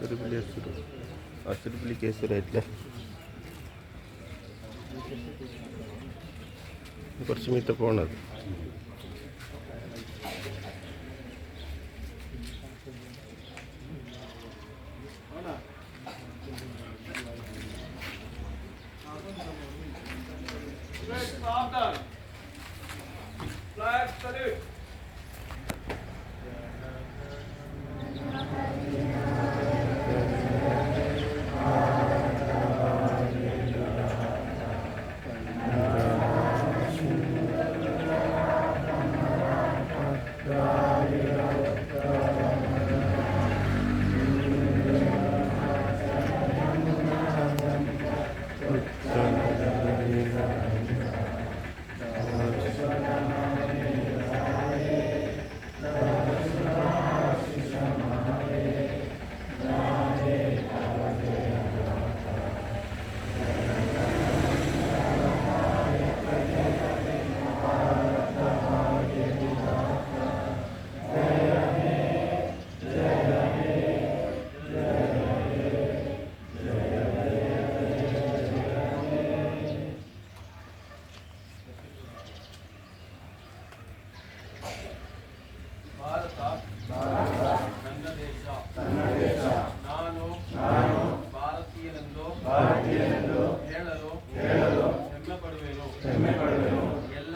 ಹಸಿರು ಬಿಳಿ ಹಸಿರು ಹಸಿರು ಬಿಳಿ ಕೇಸರಿ ಐತ್ಲೆ ಪರಿಶಮಿತ ಪೋಣದು Flag salute. thank ಹೇಳಲು ಪಡುವೆನು. ಎಲ್ಲ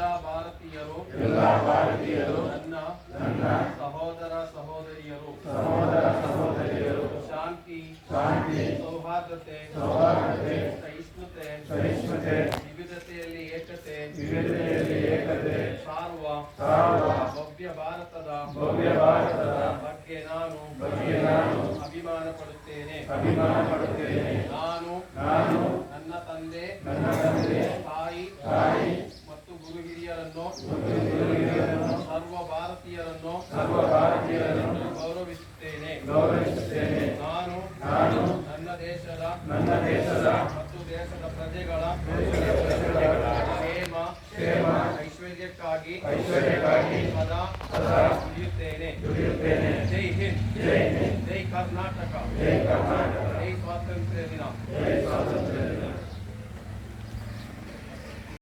ಭಾರತೀಯರು ನನ್ನ ಸಹೋದರ ಸಹೋದರಿಯರು. ಸಹೋದರಿಯರು. ಶಾಂತಿ ಸೌಹಾರ್ದತೆ ಸಹಿಷ್ಣುತೆ ವಿವಿಧತೆಯಲ್ಲಿ ಏಕತೆ ಸಾರುವ ಭವ್ಯ ಭಾರತದ ಬಗ್ಗೆ ನಾನು ಅಭಿಮಾನ ಪಡುತ್ತೇನೆ ನಾನು ನಾನು ನನ್ನ ತಂದೆ ನನ್ನ ತಂದೆ ತಾಯಿ ತಾಯಿ ಮತ್ತು ಗುರು ಹಿರಿಯರನ್ನು ಸರ್ವ ಭಾರತೀಯರನ್ನು ಸರ್ವ ಭಾರತೀಯರನ್ನು ಗೌರವಿಸುತ್ತೇನೆ. ಗೌರವಿಸುತ್ತೇನೆ. ನಾನು ನಾನು ನನ್ನ ದೇಶದ ನನ್ನ ದೇಶದ ಮತ್ತು ದೇಶದ ಪ್ರಜೆಗಳ ಐಶ್ವರ್ಯಕ್ಕಾಗಿ ಐಶ್ವರ್ಯಕ್ಕಾಗಿ ಸದಾ ಸದಾ ದುಡಿಯುತ್ತೇನೆ ದುಡಿಯುತ್ತೇನೆ ಜೈ ಹಿಂದ್ ಜೈ ಹಿಂದ್ ಜೈ ಕರ್ನಾಟಕ ಜೈ ಕರ್ನಾಟಕ ಜೈ ಸ್ವಾತಂತ್ರ್ಯ ದಿನ ಜೈ ಸ್ವಾತಂತ್ರ್ಯ ದಿನ